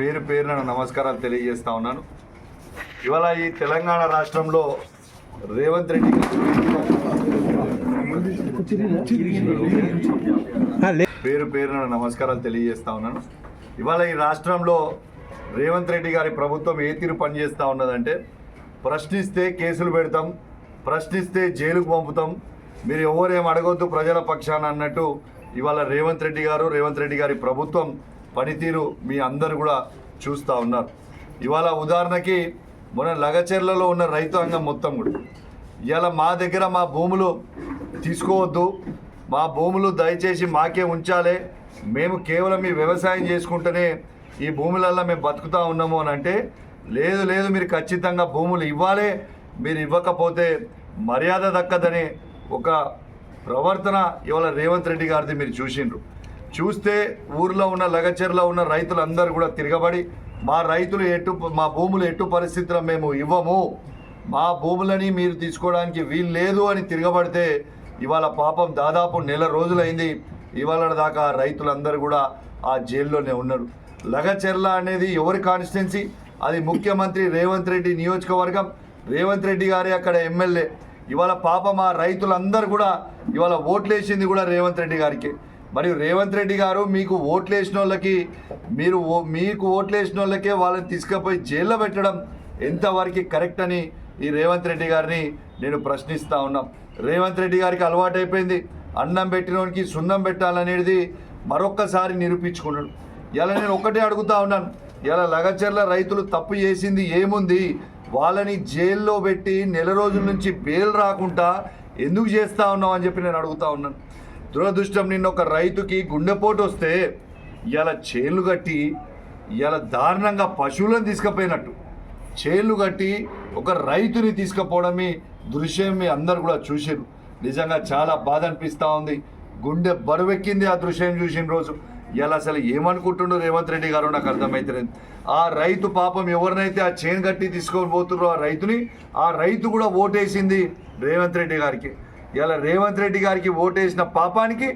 పేరు పేరున నమస్కారాలు తెలియజేస్తా ఉన్నాను. ఇవాళ ఈ తెలంగాణ రాష్ట్రంలో రేవంత్ రెడ్డి పేరు పేరున నమస్కారాలు తెలియజేస్తా ఉన్నాను. ఇవాళ ఈ రాష్ట్రంలో రేవంత్ రెడ్డి గారి ప్రభుత్వం ఏ తీరు పనిచేస్తూ ఉన్నదంటే ప్రశ్నిస్తే కేసులు పెడతాం ప్రశ్నిస్తే జైలుకు పంపుతాం మీరు ఎవరేం అడగొద్దు ప్రజల పక్షాన అన్నట్టు ఇవాళ రేవంత్ రెడ్డి గారు రేవంత్ రెడ్డి గారి ప్రభుత్వం పనితీరు మీ అందరు కూడా చూస్తూ ఉన్నారు. ఇవాళ ఉదాహరణకి మన లగచెర్లలో ఉన్న రైతాంగం మొత్తం కూడా. ఇవాళ మా దగ్గర మా భూములు తీసుకోవద్దు. మా భూములు దయచేసి మాకే ఉంచాలి. మేము కేవలం ఈ వ్యవసాయం చేసుకుంటూనే ఈ భూములల్లో మేము బతుకుతూ ఉన్నాము అని అంటే లేదు లేదు మీరు ఖచ్చితంగా భూములు ఇవ్వాలి. మీరు ఇవ్వకపోతే మర్యాద దక్కదని ఒక ప్రవర్తన ఇవాళ రేవంత్ రెడ్డి గారిది మీరు చూసిండ్రు. చూస్తే ఊర్లో ఉన్న లగచెర్లో ఉన్న రైతులందరూ కూడా తిరగబడి మా రైతులు ఎటు మా భూములు ఎటు పరిస్థితిలో మేము ఇవ్వము మా భూములని మీరు తీసుకోవడానికి వీలు లేదు అని తిరగబడితే ఇవాళ పాపం దాదాపు నెల రోజులైంది ఇవాళ దాకా రైతులందరూ కూడా ఆ జైల్లోనే ఉన్నారు. లగచెర్ల అనేది ఎవరి కాన్స్టిట్యున్సీ అది ముఖ్యమంత్రి రేవంత్ రెడ్డి నియోజకవర్గం. రేవంత్ రెడ్డి గారి అక్కడ ఎమ్మెల్యే. ఇవాళ పాపం ఆ రైతులందరూ కూడా ఇవాళ ఓట్లేసింది కూడా రేవంత్ రెడ్డి గారికి. మరియు రేవంత్ రెడ్డి గారు మీకు ఓట్లు వేసిన వాళ్ళకి మీరు ఓ- మీకు ఓట్లేసిన వాళ్ళకే వాళ్ళని తీసుకుపోయి జైల్లో పెట్టడం ఎంతవరకు కరెక్ట్ అని ఈ రేవంత్ రెడ్డి గారిని నేను ప్రశ్నిస్తూ ఉన్నాం. రేవంత్ రెడ్డి గారికి అలవాటైపోయింది. అన్నం పెట్టినోనికి సున్నం పెట్టాలనేది మరొక్కసారి నిరూపించుకున్నాడు. ఇలా నేను ఒక్కటే అడుగుతా ఉన్నాను. ఇలా లగచర్ల రైతులు తప్పు చేసింది ఏముంది? వాళ్ళని జైల్లో పెట్టి నెల రోజుల నుంచి బెయిల్ రాకుండా ఎందుకు చేస్తా ఉన్నావు అని చెప్పి నేను అడుగుతా ఉన్నాను. దురదృష్టం నిన్న ఒక రైతుకి గుండెపోటు వస్తే ఇలా చేన్లు కట్టి ఇలా దారుణంగా పశువులను తీసుకుపోయినట్టు. చేన్లు కట్టి ఒక రైతుని తీసుకుపోవడమే దృశ్యం మీ అందరు కూడా చూసారు నిజంగా చాలా బాధ అనిపిస్తూ ఉంది. గుండె బరువెక్కింది ఆ దృశ్యం చూసిన రోజు. ఇలా అసలు ఏమనుకుంటుండో రేవంత్ రెడ్డి గారు నాకు అర్థమవుతుంది ఆ రైతు పాపం ఎవరినైతే ఆ చేను కట్టి తీసుకొని పోతున్నారో ఆ రైతుని ఆ రైతు కూడా ఓటేసింది రేవంత్ రెడ్డి గారికి. ఇలా రేవంత్ రెడ్డి గారికి ఓటేసిన పాపానికి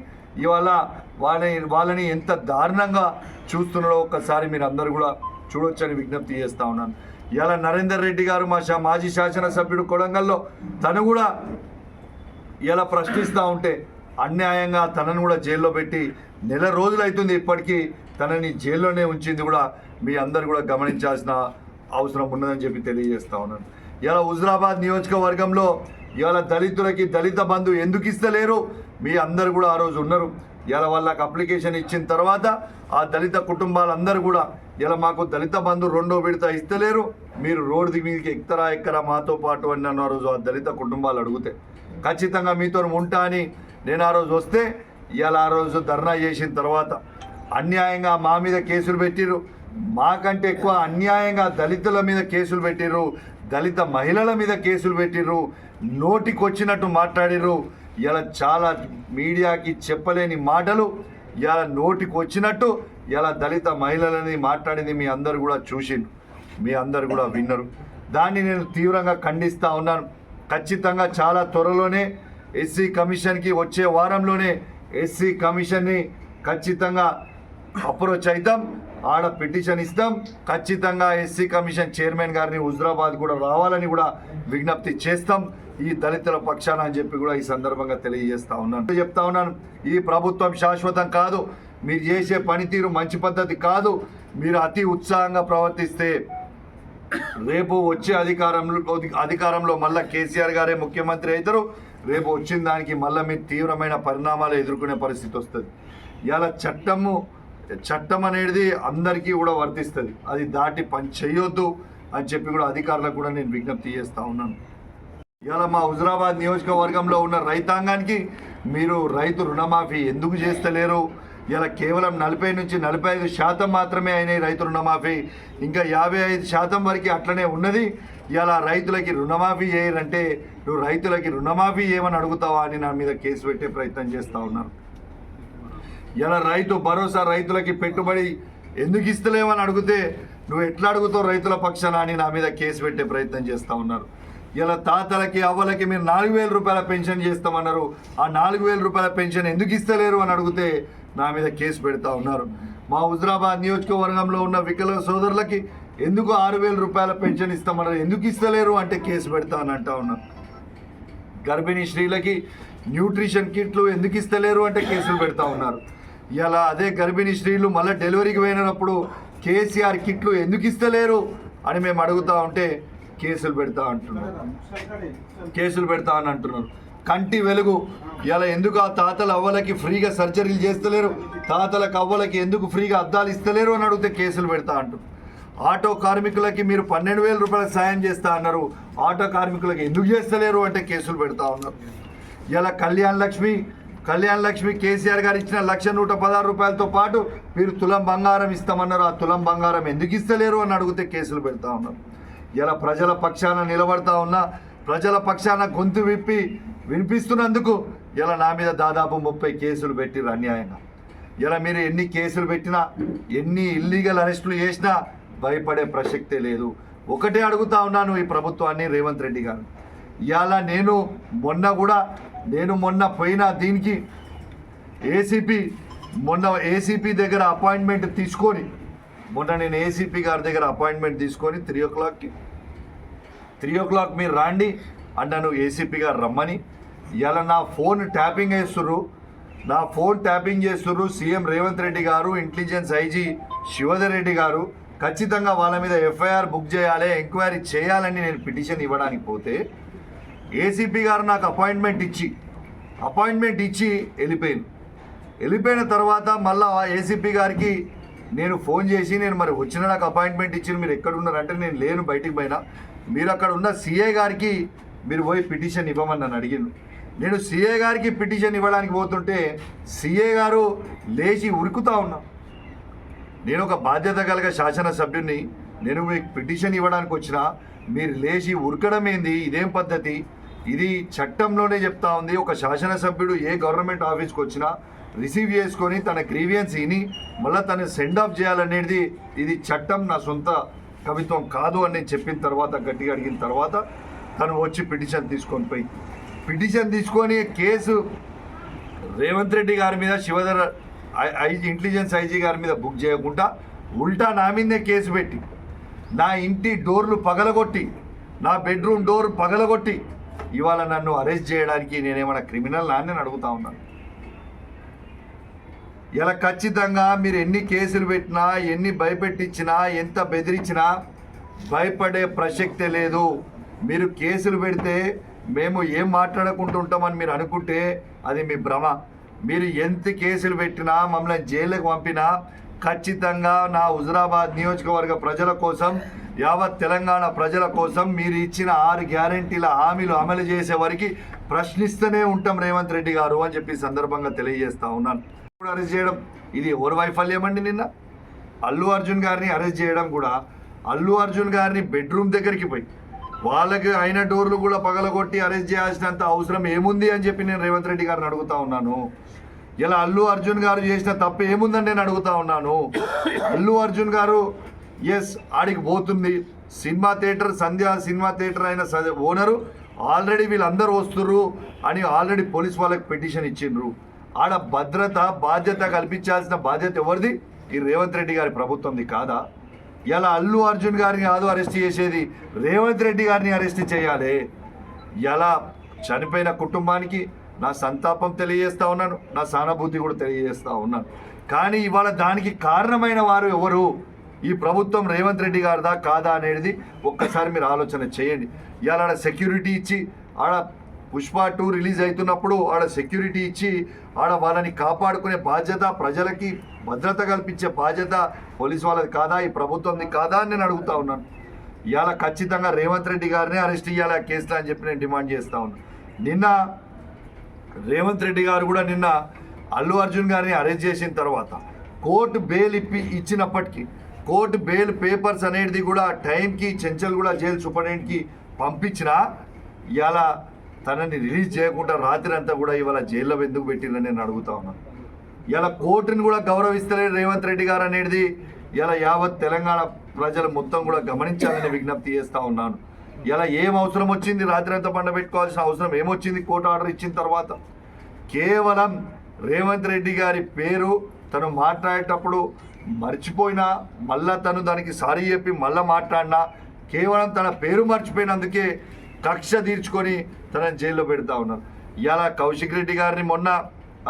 ఇవాళ వాళ్ళని వాళ్ళని ఎంత దారుణంగా చూస్తున్నారో ఒక్కసారి మీరు అందరు కూడా చూడొచ్చని విజ్ఞప్తి చేస్తా ఉన్నాను. ఇలా నరేందర్ రెడ్డి గారు మా మాజీ శాసనసభ్యుడు కొడంగల్లో తను కూడా ఇలా ప్రశ్నిస్తూ ఉంటే అన్యాయంగా తనను కూడా జైల్లో పెట్టి నెల రోజులు అవుతుంది ఇప్పటికీ తనని జైల్లోనే ఉంచింది కూడా మీ అందరు కూడా గమనించాల్సిన అవసరం ఉన్నదని చెప్పి తెలియజేస్తా ఉన్నాను. ఇలా హుజరాబాద్ నియోజకవర్గంలో ఇవాళ దళితులకి దళిత బంధు ఎందుకు ఇస్తలేరు? మీ అందరు కూడా ఆ రోజు ఉన్నారు. ఇలా వాళ్ళకి అప్లికేషన్ ఇచ్చిన తర్వాత ఆ దళిత కుటుంబాలందరూ కూడా ఇలా మాకు దళిత బంధు రెండో విడత ఇస్తలేరు. మీరు రోడ్డు మీదకి ఎక్కరా ఎక్కరా మాతో పాటు అని నన్ను ఆ రోజు ఆ దళిత కుటుంబాలు అడిగితే. ఖచ్చితంగా మీతో ఉంటా అని నేను ఆ రోజు వస్తే ఇవాళ ఆ రోజు ధర్నా చేసిన తర్వాత అన్యాయంగా మా మీద కేసులు పెట్టిర్రు. మాకంటే ఎక్కువ అన్యాయంగా దళితుల మీద కేసులు పెట్టిర్రు. దళిత మహిళల మీద కేసులు పెట్టిర్రు. నోటికొచ్చినట్టు మాట్లాడిర్రు. ఇలా చాలా మీడియాకి చెప్పలేని మాటలు ఇలా నోటికొచ్చినట్టు ఇలా దళిత మహిళలని మాట్లాడింది మీ అందరు కూడా చూసిండ్రు. మీ అందరు కూడా విన్నరు. దాన్ని నేను తీవ్రంగా ఖండిస్తూ ఉన్నాను. ఖచ్చితంగా చాలా త్వరలోనే ఎస్సీ కమిషన్కి వచ్చే వారంలోనే ఎస్సీ కమిషన్ని ఖచ్చితంగా అప్రోచ్ అవుతాం ఆడ పిటిషన్ ఇస్తాం. ఖచ్చితంగా ఎస్సీ కమిషన్ చైర్మన్ గారిని హుజరాబాద్ కూడా రావాలని కూడా విజ్ఞప్తి చేస్తాం. ఈ దళితుల పక్షాన అని చెప్పి కూడా ఈ సందర్భంగా తెలియజేస్తా ఉన్నాను. చెప్తా ఉన్నాను. ఈ ప్రభుత్వం శాశ్వతం కాదు. మీరు చేసే పనితీరు మంచి పద్ధతి కాదు. మీరు అతి ఉత్సాహంగా ప్రవర్తిస్తే రేపు వచ్చే అధికారంలో అధికారంలో మళ్ళీ కేసీఆర్ గారే ముఖ్యమంత్రి అవుతారు. రేపు వచ్చిన దానికి మళ్ళీ మీరు తీవ్రమైన పరిణామాలు ఎదుర్కొనే పరిస్థితి వస్తుంది. ఇలా చట్టము చట్టం అనేది అందరికీ కూడా వర్తిస్తుంది. అది దాటి పని చేయొద్దు అని చెప్పి కూడా అధికారులకు కూడా నేను విజ్ఞప్తి చేస్తా ఉన్నాను. ఇవాళ మా హుజరాబాద్ నియోజకవర్గంలో ఉన్న రైతాంగానికి మీరు రైతు రుణమాఫీ ఎందుకు చేస్తలేరు? ఇలా కేవలం నలభై నుంచి నలభై ఐదు శాతం మాత్రమే అయినాయి రైతు రుణమాఫీ. ఇంకా యాభై ఐదు శాతం వరకు అట్లనే ఉన్నది. ఇలా రైతులకి రుణమాఫీ చేయరంటే నువ్వు రైతులకి రుణమాఫీ చేయమని అడుగుతావా అని నా మీద కేసు పెట్టే ప్రయత్నం చేస్తూ ఉన్నారు ఇలా రైతు భరోసా రైతులకి పెట్టుబడి ఎందుకు ఇస్తలేమని అడిగితే నువ్వు ఎట్లా అడుగుతావు రైతుల పక్షాన? అని నా మీద కేసు పెట్టే ప్రయత్నం చేస్తూ ఉన్నారు. ఇలా తాతలకి అవ్వలకి మీరు నాలుగు వేల రూపాయల పెన్షన్ చేస్తామన్నారు. ఆ నాలుగు వేల రూపాయల పెన్షన్ ఎందుకు ఇస్తలేరు అని అడిగితే నా మీద కేసు పెడతా ఉన్నారు. మా హుజరాబాద్ నియోజకవర్గంలో ఉన్న వికల సోదరులకి ఎందుకు ఆరు వేల రూపాయల పెన్షన్ ఇస్తామన్నారు? ఎందుకు ఇస్తలేరు అంటే కేసు పెడతామని అంటా ఉన్నారు. గర్భిణీ స్త్రీలకి న్యూట్రిషన్ కిట్లు ఎందుకు ఇస్తలేరు అంటే కేసులు పెడతా ఉన్నారు. ఇలా అదే గర్భిణీ స్త్రీలు మళ్ళీ డెలివరీకి పోయినప్పుడు కేసీఆర్ కిట్లు ఎందుకు ఇస్తలేరు అని మేము అడుగుతా ఉంటే కేసులు పెడతా అంటున్నారు. కేసులు పెడతా అని అంటున్నారు. కంటి వెలుగు. ఇలా ఎందుకు ఆ తాతల అవ్వలకి ఫ్రీగా సర్జరీలు చేస్తలేరు? తాతలకు అవ్వలకి ఎందుకు ఫ్రీగా అద్దాలు ఇస్తలేరు అని అడిగితే కేసులు పెడతా అంటున్నారు. ఆటో కార్మికులకి మీరు పన్నెండు వేల రూపాయల సాయం చేస్తా అన్నారు. ఆటో కార్మికులకి ఎందుకు చేస్తలేరు అంటే కేసులు పెడతా ఉన్నారు. ఇలా కళ్యాణ్ లక్ష్మి కళ్యాణ్ లక్ష్మి కేసీఆర్ గారు ఇచ్చిన లక్ష నూట పదహారు రూపాయలతో పాటు మీరు తులం బంగారం ఇస్తామన్నారు. ఆ తులం బంగారం ఎందుకు ఇస్తలేరు అని అడిగితే కేసులు పెడతా ఉన్నారు. ఇలా ప్రజల పక్షాన నిలబడతా ఉన్నా ప్రజల పక్షాన గొంతు విప్పి వినిపిస్తున్నందుకు ఇలా నా మీద దాదాపు ముప్పై కేసులు పెట్టిరు అన్యాయంగా. ఇలా మీరు ఎన్ని కేసులు పెట్టినా ఎన్ని ఇల్లీగల్ అరెస్టులు చేసినా భయపడే ప్రసక్తే లేదు. ఒకటే అడుగుతా ఉన్నాను ఈ ప్రభుత్వాన్ని రేవంత్ రెడ్డి గారు. ఇవాళ నేను మొన్న కూడా నేను మొన్న పోయిన దీనికి ఏసీపీ మొన్న ఏసీపీ దగ్గర అపాయింట్మెంట్ తీసుకొని మొన్న నేను ఏసీపీ గారి దగ్గర అపాయింట్మెంట్ తీసుకొని త్రీ ఓ క్లాక్కి త్రీ ఓ క్లాక్ మీరు రాండి అన్నాను ఏసీపీ గారు రమ్మని. ఇలా నా ఫోన్ ట్యాపింగ్ వేస్తుర్రు నా ఫోన్ ట్యాపింగ్ చేస్తుర్రు CM Revanth Reddy garu intelligence IG Shivadhar Reddy గారు. ఖచ్చితంగా వాళ్ళ మీద ఎఫ్ఐఆర్ బుక్ చేయాలి ఎంక్వైరీ చేయాలని నేను పిటిషన్ ఇవ్వడానికి పోతే ఏసీపీ గారు నాకు అపాయింట్మెంట్ ఇచ్చి అపాయింట్మెంట్ ఇచ్చి వెళ్ళిపోయింది. వెళ్ళిపోయిన తర్వాత మళ్ళా ఏసీపీ గారికి నేను ఫోన్ చేసి నేను మరి వచ్చిన నాకు అపాయింట్మెంట్ ఇచ్చిన మీరు ఎక్కడ ఉన్నారంటే నేను లేను బయటికి పోయినా. మీరు అక్కడ ఉన్న సీఏ గారికి మీరు పోయి పిటిషన్ ఇవ్వమని నన్ను అడిగిండు. నేను సీఏ గారికి పిటిషన్ ఇవ్వడానికి పోతుంటే సిఏ గారు లేచి ఉరుకుతా ఉన్నా. నేను ఒక బాధ్యత కలిగ శాసనసభ్యుడిని నేను మీకు పిటిషన్ ఇవ్వడానికి వచ్చిన మీరు లేచి ఉరకడం ఏంది ఇదేం పద్ధతి? ఇది చట్టంలోనే చెప్తా ఉంది. ఒక శాసనసభ్యుడు ఏ గవర్నమెంట్ ఆఫీస్కి వచ్చినా రిసీవ్ చేసుకొని తన గ్రీవియన్స్ విని మళ్ళీ తను సెండ్ ఆఫ్ చేయాలనేది ఇది చట్టం నా సొంత కవిత్వం కాదు అని నేను చెప్పిన తర్వాత గట్టిగా అడిగిన తర్వాత తను వచ్చి పిటిషన్ తీసుకొని పోయి పిటిషన్ తీసుకొని కేసు రేవంత్ రెడ్డి గారి మీద Shivadhar I- I intelligence IG గారి మీద బుక్ చేయకుండా ఉల్టా నా మీదే కేసు పెట్టి నా ఇంటి డోర్లు పగలగొట్టి నా బెడ్రూమ్ డోర్ పగలగొట్టి ఇవాళ నన్ను అరెస్ట్ చేయడానికి నేనేమైనా క్రిమినల్ నేను అడుగుతా ఉన్నాను ఇలా ఖచ్చితంగా మీరు ఎన్ని కేసులు పెట్టినా ఎన్ని భయపెట్టించినా ఎంత బెదిరించినా భయపడే ప్రసక్తే లేదు. మీరు కేసులు పెడితే మేము ఏం మాట్లాడకుంటుంటామని మీరు అనుకుంటే అది మీ భ్రమ. మీరు ఎంత కేసులు పెట్టినా మమ్మల్ని జైలుకు పంపినా ఖచ్చితంగా నా హుజరాబాద్ నియోజకవర్గ ప్రజల కోసం యావత్ తెలంగాణ ప్రజల కోసం మీరు ఇచ్చిన ఆరు గ్యారంటీల హామీలు అమలు చేసే వారికి ప్రశ్నిస్తూనే ఉంటాం రేవంత్ రెడ్డి గారు అని చెప్పి సందర్భంగా తెలియజేస్తా ఉన్నాను. ఇప్పుడు అరెస్ట్ చేయడం ఇది ఎవరు వైఫల్యం అండి నిన్న. అల్లు అర్జున్ గారిని అరెస్ట్ చేయడం కూడా అల్లు అర్జున్ గారిని బెడ్రూమ్ దగ్గరికి పోయి వాళ్ళకి అయిన డోర్లు కూడా పగలగొట్టి అరెస్ట్ చేయాల్సినంత అవసరం ఏముంది అని చెప్పి నేను రేవంత్ రెడ్డి గారిని అడుగుతా ఉన్నాను. ఇలా అల్లు అర్జున్ గారు చేసిన తప్పు ఏముందని నేను అడుగుతా ఉన్నాను. అల్లు అర్జున్ గారు ఎస్ ఆడికి పోతుంది. Cinema theatre Sandhya cinema theatre అయిన స- ఓనరు ఆల్రెడీ వీళ్ళందరూ వస్తుర్రు అని ఆల్రెడీ పోలీస్ వాళ్ళకి పిటిషన్ ఇచ్చిండ్రు. ఆడ భద్రత బాధ్యత కల్పించాల్సిన బాధ్యత ఎవరిది? ఈ రేవంత్ రెడ్డి గారి ప్రభుత్వంది కాదా? ఇలా అల్లు అర్జున్ గారిని కాదు అరెస్ట్ చేసేది రేవంత్ రెడ్డి గారిని అరెస్ట్ చేయాలి. ఎలా? చనిపోయిన కుటుంబానికి నా సంతాపం తెలియజేస్తూ ఉన్నాను నా సానుభూతి కూడా తెలియజేస్తూ ఉన్నాను. కానీ ఇవాళ దానికి కారణమైన వారు ఎవరు? ఈ ప్రభుత్వం రేవంత్ రెడ్డి గారిదా కాదా అనేది ఒక్కసారి మీరు ఆలోచన చేయండి. ఇవాళ ఆడ సెక్యూరిటీ ఇచ్చి ఆడ పుష్ప టూ రిలీజ్ అవుతున్నప్పుడు ఆడ సెక్యూరిటీ ఇచ్చి ఆడ వాళ్ళని కాపాడుకునే బాధ్యత ప్రజలకి భద్రత కల్పించే బాధ్యత పోలీస్ వాళ్ళది కాదా ఈ ప్రభుత్వంది కాదా అని నేను అడుగుతా ఉన్నాను. ఇవాళ ఖచ్చితంగా రేవంత్ రెడ్డి గారిని అరెస్ట్ చేయాలి ఆ కేసులో అని చెప్పి నేను డిమాండ్ చేస్తా ఉన్నాను నిన్న రేవంత్ రెడ్డి గారు కూడా నిన్న అల్లు అర్జున్ గారిని అరెస్ట్ చేసిన తర్వాత కోర్టు బెయిల్ ఇప్పి ఇచ్చినప్పటికీ కోర్టు బెయిల్ పేపర్స్ అనేది కూడా టైంకి చెంచల్ కూడా జైలు సూపరింటెండెంట్కి పంపించినా ఇవాళ తనని రిలీజ్ చేయకుండా రాత్రి అంతా కూడా ఇవాళ జైల్లో ఎందుకు పెట్టిందని నేను అడుగుతా ఉన్నాను ఇలా కోర్టుని కూడా గౌరవిస్తలేదు రేవంత్ రెడ్డి గారు అనేది ఇలా యావత్ తెలంగాణ ప్రజలు మొత్తం కూడా గమనించాలని విజ్ఞప్తి చేస్తూ ఉన్నాను. ఇలా ఏం అవసరం వచ్చింది? రాత్రి అంతా పండ పెట్టుకోవాల్సిన అవసరం ఏమొచ్చింది? కోర్టు ఆర్డర్ ఇచ్చిన తర్వాత. కేవలం రేవంత్ రెడ్డి గారి పేరు తను మాట్లాడేటప్పుడు మర్చిపోయినా మళ్ళా తను దానికి సారీ చెప్పి మళ్ళా మాట్లాడినా కేవలం తన పేరు మర్చిపోయినందుకే కక్ష తీర్చుకొని తనని జైల్లో పెడతా ఉన్నారు. ఇలా కౌశిక్ రెడ్డి గారిని మొన్న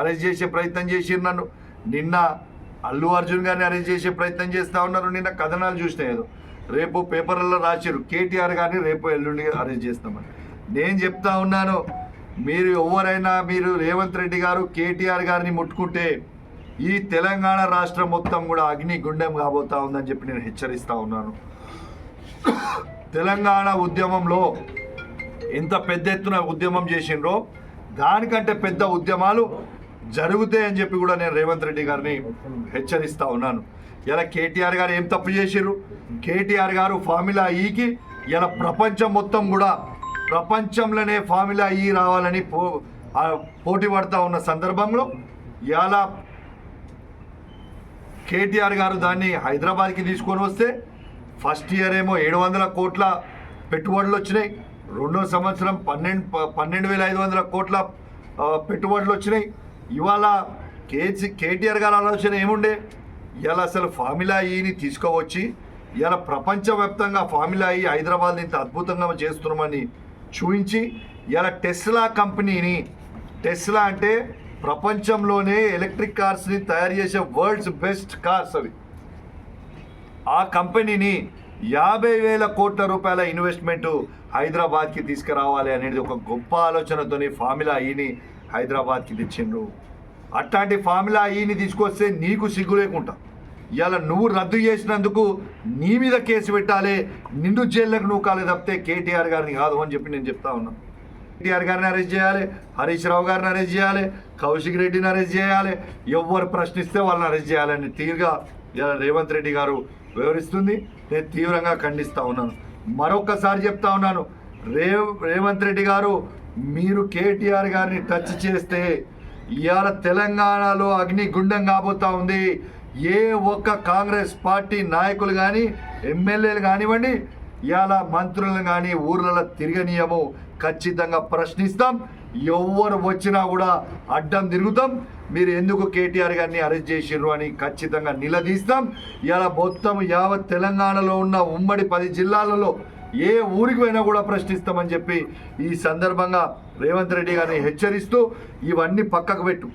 అరెస్ట్ చేసే ప్రయత్నం చేసిరు నన్ను. నిన్న అల్లు అర్జున్ గారిని అరెస్ట్ చేసే ప్రయత్నం చేస్తూ ఉన్నారు. నిన్న కథనాలు చూసినా ఏదో. రేపు పేపర్లలో రాసిరు కేటీఆర్ గారిని రేపు ఎల్లుండి అరెస్ట్ చేస్తామని. నేను చెప్తా ఉన్నాను మీరు ఎవరైనా మీరు రేవంత్ రెడ్డి గారు కేటీఆర్ గారిని ముట్టుకుంటే ఈ తెలంగాణ రాష్ట్రం మొత్తం కూడా అగ్ని గుండెం కాబోతా ఉందని చెప్పి నేను హెచ్చరిస్తా ఉన్నాను. తెలంగాణ ఉద్యమంలో ఎంత పెద్ద ఎత్తున ఉద్యమం చేసిండ్రో దానికంటే పెద్ద ఉద్యమాలు జరుగుతాయని చెప్పి కూడా నేను రేవంత్ రెడ్డి గారిని హెచ్చరిస్తా ఉన్నాను. ఇలా కేటీఆర్ గారు ఏం తప్పు చేసిర్రు? కేటీఆర్ గారు ఫార్ములా ఈకి ఇలా ప్రపంచం మొత్తం కూడా ప్రపంచంలోనే ఫార్ములా ఈ రావాలని పో పోటీ పడతా ఉన్న సందర్భంలో ఇలా కేటీఆర్ గారు దాన్ని హైదరాబాద్కి తీసుకొని వస్తే ఫస్ట్ ఇయర్ ఏమో ఏడు వందల కోట్ల పెట్టుబడులు వచ్చినాయి. రెండో సంవత్సరం పన్నెండు పన్నెండు వేల ఐదు వందల కోట్ల పెట్టుబడులు వచ్చినాయి. ఇవాళ కేసీ కేటీఆర్ గారి ఆలోచన ఏముండే? ఇలా అసలు ఫార్ములా e ఈని తీసుకోవచ్చి ఇలా ప్రపంచవ్యాప్తంగా ఫార్ములా e ఈ హైదరాబాద్ ఇంత అద్భుతంగా చేస్తున్నామని చూపించి ఇలా టెస్లా కంపెనీని టెస్లా అంటే ప్రపంచంలోనే ఎలక్ట్రిక్ కార్స్ని తయారు చేసే వరల్డ్స్ బెస్ట్ కార్స్ అవి. ఆ కంపెనీని యాభై వేల కోట్ల రూపాయల ఇన్వెస్ట్మెంట్ హైదరాబాద్కి తీసుకురావాలి అనేది ఒక గొప్ప ఆలోచనతోని ఫార్ములా e ఈని హైదరాబాద్కి తెచ్చిండ్రు. అట్లాంటి ఫార్ములా ఈని తీసుకొస్తే నీకు సిగ్గు లేకుండా. ఇవాళ నువ్వు రద్దు చేసినందుకు నీ మీద కేసు పెట్టాలి నిండు జైళ్ళకు నువ్వు కాలే తప్పితే కేటీఆర్ గారిని కాదు అని చెప్పి నేను చెప్తా ఉన్నాను కేటీఆర్ గారిని అరెస్ట్ చేయాలి హరీష్ రావు గారిని అరెస్ట్ చేయాలి కౌశిక్ రెడ్డిని అరెస్ట్ చేయాలి ఎవరు ప్రశ్నిస్తే వాళ్ళని అరెస్ట్ చేయాలని తీరుగా ఇలా రేవంత్ రెడ్డి గారు వివరిస్తుంది. నేను తీవ్రంగా ఖండిస్తా ఉన్నాను. మరొక్కసారి చెప్తా ఉన్నాను. రేవ్ రేవంత్ రెడ్డి గారు మీరు కేటీఆర్ గారిని టచ్ చేస్తే ఇవాళ తెలంగాణలో అగ్ని గుండం కాబోతా ఉంది. ఏ ఒక్క కాంగ్రెస్ పార్టీ నాయకులు కానీ ఎమ్మెల్యేలు కానివ్వండి ఇవాళ మంత్రులను కానీ ఊర్లలో తిరగనీయము. ఖచ్చితంగా ప్రశ్నిస్తాం. ఎవరు వచ్చినా కూడా అడ్డం తిరుగుతాం. మీరు ఎందుకు కేటీఆర్ గారిని అరెస్ట్ చేసిర్రు అని ఖచ్చితంగా నిలదీస్తాం. ఇలా మొత్తం యావత్ తెలంగాణలో ఉన్న ఉమ్మడి పది జిల్లాలలో ఏ ఊరికి పోయినా కూడా ప్రశ్నిస్తామని చెప్పి ఈ సందర్భంగా రేవంత్ రెడ్డి గారిని హెచ్చరిస్తూ ఇవన్నీ పక్కకు పెట్టు.